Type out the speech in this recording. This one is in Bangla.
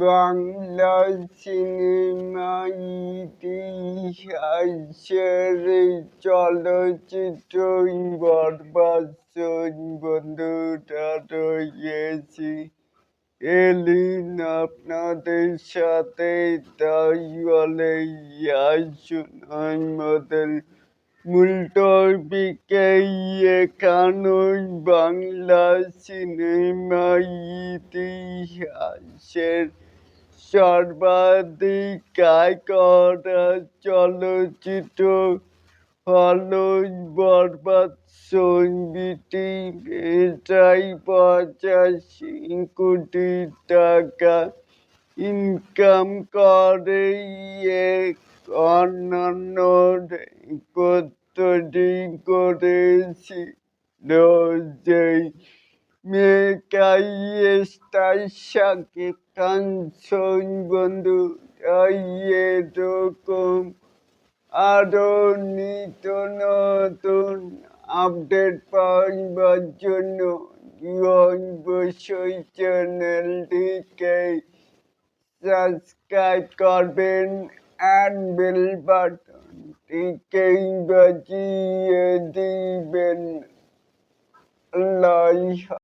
বাংলা সিনেমা ইতিহাসের চলচ্চিত্র বরবাসন বন্ধুরা রয়েছি এলিন, আপনাদের সাথে তাই বলে আসুন আমাদের মূল টপিকে এখানেই বাংলা সিনেমা ইতিহাসের সর্বাধিক আয় করা চলচ্চিত্র হলো বরবাদ ছবিটি এটাই পঁচাশি কোটি টাকা ইনকাম করে। অন্যান্য করেছি যেই মেকাই স্টার শাকিব খান সই বন্ধু আরও নতুন আপডেট পাওয়ার জন্য অবশ্যই চ্যানেলটিকে সাবস্ক্রাইব করবেন অ্যান্ড বেল বাটনটিকে বাজিয়ে দিবেন। আল্লাহ